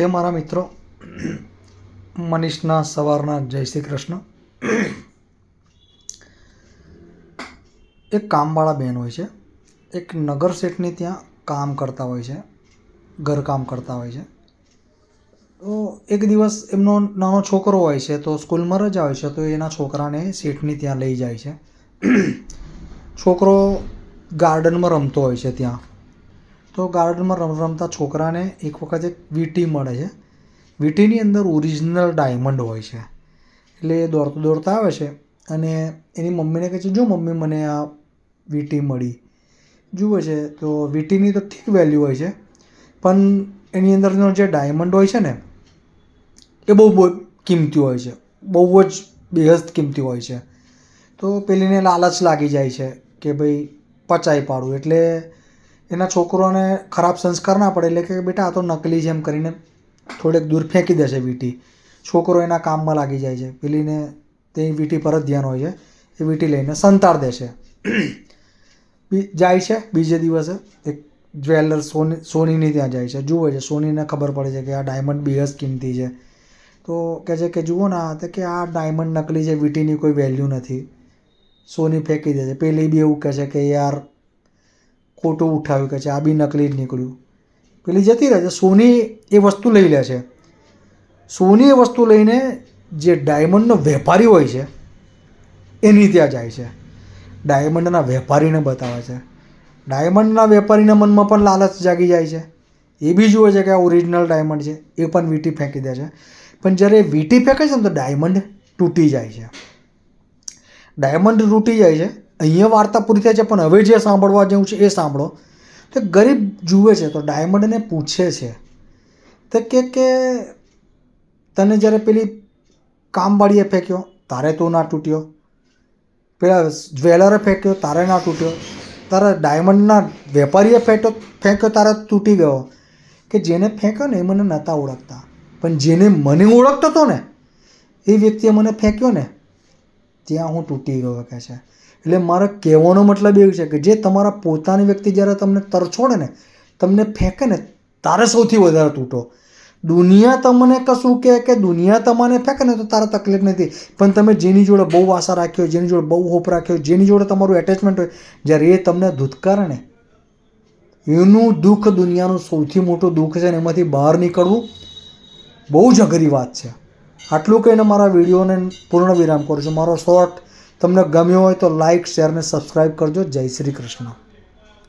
હે મારા મિત્રો, મનીષના સવારના જય શ્રી કૃષ્ણ. એક કામવાળા બહેન હોય છે. એક નગર શેઠની ત્યાં કામ કરતા હોય છે, ઘરકામ કરતા હોય છે. તો એક દિવસ એમનો નાનો છોકરો હોય છે, તો સ્કૂલમાં રજા હોય છે, તો એના છોકરાને શેઠની ત્યાં લઈ જાય છે. છોકરો ગાર્ડનમાં રમતો હોય છે ત્યાં. તો ગાર્ડનમાં રમ રમતા છોકરાને એક વખત એક વીંટી મળે છે. વીંટીની અંદર ઓરિજિનલ ડાયમંડ હોય છે. એટલે એ દોડતો દોડતા આવે છે અને એની મમ્મીને કહે છે, જો મમ્મી મને આ વીંટી મળી. જુએ છે તો વીંટીની તો ઠીક વેલ્યુ હોય છે, પણ એની અંદરનો જે ડાયમંડ હોય છે ને, એ બહુ બહુ કિંમતી હોય છે. બહુ જ બેહસ્ત કિંમતી હોય છે. તો પેલીને લાલચ લાગી જાય છે કે ભાઈ પચાઈ પાડું. એટલે એના છોકરોને ખરાબ સંસ્કાર ના પડે, એટલે કે બેટા આ તો નકલી છે એમ કરીને થોડેક દૂર ફેંકી દેશે વીંટી. છોકરો એના કામમાં લાગી જાય છે. પેલીને તે વીંટી પર જ ધ્યાન હોય છે. એ વીંટી લઈને સંતાડ દેશે. જાય છે બીજે દિવસે. એક જ્વેલર સોની, સોનીની ત્યાં જાય છે. જુએ છે સોનીને ખબર પડે છે કે આ ડાયમંડ બેહદ કિંમતી છે. તો કહે છે કે જુઓ ના તો કે આ ડાયમંડ નકલી છે, વીંટીની કોઈ વેલ્યુ નથી. સોની ફેંકી દે છે પેલી બી એવું કહે છે કે યાર ખોટું ઉઠાવ્યું કે છે આ બી નકલી જ નીકળ્યું. પેલી જતી રહે છે, સોની એ વસ્તુ લઈ લે છે. સોની એ વસ્તુ લઈને જે ડાયમંડનો વેપારી હોય છે, એની ત્યાં જાય છે. ડાયમંડના વેપારીને બતાવે છે. ડાયમંડના વેપારીના મનમાં પણ લાલચ જાગી જાય છે. એ બી જુએ છે કે આ ઓરિજિનલ ડાયમંડ છે, એ પણ વીંટી ફેંકી દે છે. પણ જ્યારે વીંટી ફેંકે છે ને તો ડાયમંડ તૂટી જાય છે. ડાયમંડ તૂટી જાય છે અહીંયા વાર્તા પૂરી થાય છે, પણ હવે જે સાંભળવા જેવું છે એ સાંભળો. તો ગરીબ જુએ છે, તો ડાયમંડને પૂછે છે તો કે કે તને જ્યારે પેલી કામવાળીએ ફેંક્યો, તારે તો ના તૂટ્યો. પેલા જ્વેલરે ફેંક્યો, તારે ના તૂટ્યો. તારા ડાયમંડના વેપારીએ ફેંક્યો ફેંક્યો, તારે તૂટી ગયો. કે જેને ફેંક્યો ને એ મને નહોતા ઓળખતા. પણ જેને મને ઓળખતો હતો ને, એ વ્યક્તિએ મને ફેંક્યો ને, ત્યાં હું તૂટી ગયો, કહે છે. એટલે મારો કહેવાનો મતલબ એવું છે કે જે તમારા પોતાની વ્યક્તિ જ્યારે તમને તરછોડે ને, તમને ફેંકે ને, તારે સૌથી વધારે તૂટો. દુનિયા તમને કશું કહે કે દુનિયા તમને ફેંકે ને તો તારે તકલીફ નથી. પણ તમે જેની જોડે બહુ આશા રાખ્યો જેની જોડે બહુ હોપ રાખ્યો જેની જોડે તમારું એટેચમેન્ટ હોય, જ્યારે એ તમને ધૂતકારે ને, એનું દુઃખ દુનિયાનું સૌથી મોટું દુઃખ છે ને, એમાંથી બહાર નીકળવું બહુ જ અઘરી વાત છે. આટલું કહીને મારા વિડીયોને પૂર્ણ વિરામ કરું છું. મારો શોર્ટ તમને ગમ્યો હોય તો લાઇક શેર અને સબસ્ક્રાઈબ કરજો. જય શ્રી કૃષ્ણ.